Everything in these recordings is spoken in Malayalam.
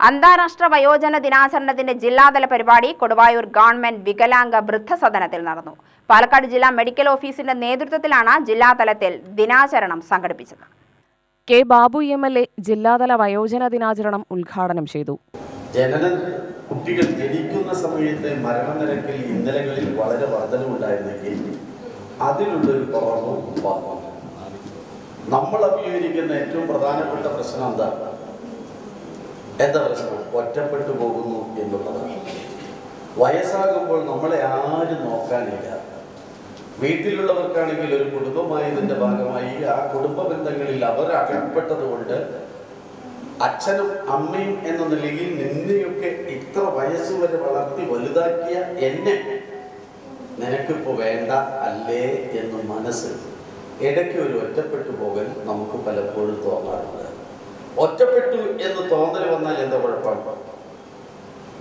അന്താരാഷ്ട്ര വയോജന ദിനാചരണത്തിന്റെ ജില്ലാതല പരിപാടി കൊടുവായൂർ ഗവൺമെന്റ് വികലാംഗ വൃദ്ധസദനത്തിൽ നടന്നു. പാലക്കാട് ജില്ലാ മെഡിക്കൽ ഓഫീസിന്റെ നേതൃത്വത്തിലാണ് ജില്ലാതലത്തിൽ ദിനാചരണം സംഘടിപ്പിച്ചത്. K Babu M L A ജില്ലാതല വയോജന ദിനാചരണം ഉദ്ഘാടനം ചെയ്തു. ജനന കുട്ടികൾ ജനിക്കുന്ന സമയത്തെ മരണനിരക്കിൽ ഇന്നലകളിൽ വളരെ വർധനമുണ്ടായിരുന്നെങ്കിൽ അതിലുള്ളൊരു പ്രവർത്തനം നമ്മൾ അഭിമുഖീകരിക്കുന്ന ഏറ്റവും പ്രധാനപ്പെട്ട പ്രശ്നം എന്താ? എന്താ പ്രശ്നം? ഒറ്റപ്പെട്ടു പോകുന്നു എന്നുള്ളതാണ്. വയസ്സാകുമ്പോൾ നമ്മളെ ആരും നോക്കാനില്ല. വീട്ടിലുള്ളവർക്കാണെങ്കിൽ ഒരു കുടുംബമായതിന്റെ ഭാഗമായി ആ കുടുംബ ബന്ധങ്ങളിൽ അവർ അകപ്പെട്ടതുകൊണ്ട് അച്ഛനും അമ്മയും എന്ന നിലയിൽ നിന്നെയൊക്കെ ഇത്ര വയസ്സ് വരെ വളർത്തി വലുതാക്കിയ എന്നെ നിനക്കിപ്പോ വേണ്ട അല്ലേ എന്ന് മനസ്സ് ഇടയ്ക്ക് ഒരു ഒറ്റപ്പെട്ടു പോകൽ തോന്നാറുണ്ട് ഒറ്റപ്പെട്ടു എന്ന് തോന്നൽ വന്നാൽ എന്താ കുഴപ്പമാണ്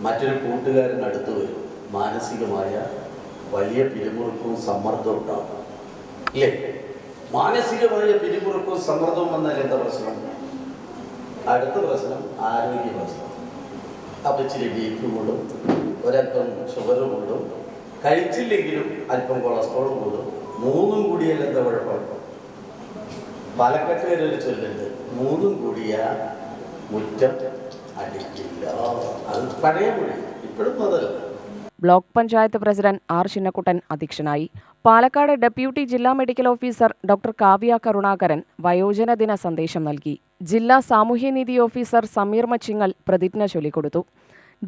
മറ്റൊരു കൂട്ടുകാരൻ അടുത്ത് വരും. മാനസികമായ വലിയ പിരിമുറുക്കവും സമ്മർദ്ദവും ഉണ്ടാകും ഇല്ലേ? മാനസികമായ പിരിമുറുക്കവും സമ്മർദ്ദവും വന്നാൽ എന്താ പ്രശ്നം? അടുത്ത പ്രശ്നം ആരോഗ്യ പ്രശ്നം. അപ്പം ഇച്ചിരി ബി കൂടും ഒരല്പം ഷുഗർ കൂടും കഴിച്ചില്ലെങ്കിലും അല്പം കൊളസ്ട്രോൾ കൂടും മൂന്നും കൂടിയാൽ എന്താ കുഴപ്പം? പാലക്കാട്ടുകാർ ഒരു ചൊല്ലുണ്ട് മൂന്നും കൂടിയ മുറ്റം അടിക്കില്ല. അത് പഴയ കൂടി. ഇപ്പോഴും മുതൽ block panchayat president R Chinnakkuttan അധ്യക്ഷനായി. പാലക്കാട് ഡെപ്യൂട്ടി ജില്ലാ medical officer doctor Kavya Karunakaran വയോജന ദിന സന്ദേശം നൽകി. ജില്ലാ സാമൂഹ്യനീതി ഓഫീസർ സമീർ മച്ചിങ്ങൽ പ്രതിജ്ഞ ചൊല്ലിക്കൊടുത്തു.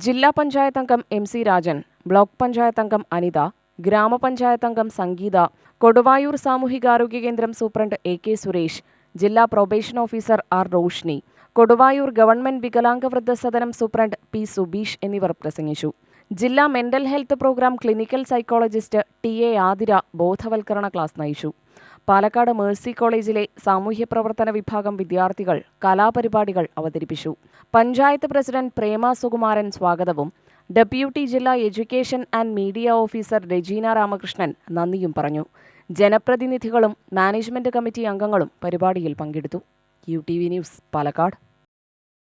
ജില്ലാ പഞ്ചായത്ത് അംഗം M C Rajan block panchayat അംഗം അനിത ഗ്രാമപഞ്ചായത്ത് അംഗം സംഗീത കൊടുവായൂർ സാമൂഹികാരോഗ്യ കേന്ദ്രം സൂപ്രണ്ട് എ കെ സുരേഷ് ജില്ലാ probation officer R Roshni Koduvayur government വികലാംഗ വൃദ്ധസദനം സൂപ്രണ്ട് പി സുബീഷ് എന്നിവർ പ്രസംഗിച്ചു. ജില്ലാ mental health program clinical psychologist T A Athira ബോധവൽക്കരണ ക്ലാസ് നയിച്ചു. പാലക്കാട് മേഴ്സി കോളേജിലെ സാമൂഹ്യ പ്രവർത്തന വിഭാഗം വിദ്യാർത്ഥികൾ കലാപരിപാടികൾ അവതരിപ്പിച്ചു. പഞ്ചായത്ത് പ്രസിഡന്റ് പ്രേമ സുകുമാരൻ സ്വാഗതവും ഡെപ്യൂട്ടി ജില്ലാ education and media officer Rajeena Ramakrishnan നന്ദിയും പറഞ്ഞു. ജനപ്രതിനിധികളും മാനേജ്മെന്റ് കമ്മിറ്റി അംഗങ്ങളും പരിപാടിയിൽ പങ്കെടുത്തു. U T V news Palakkad.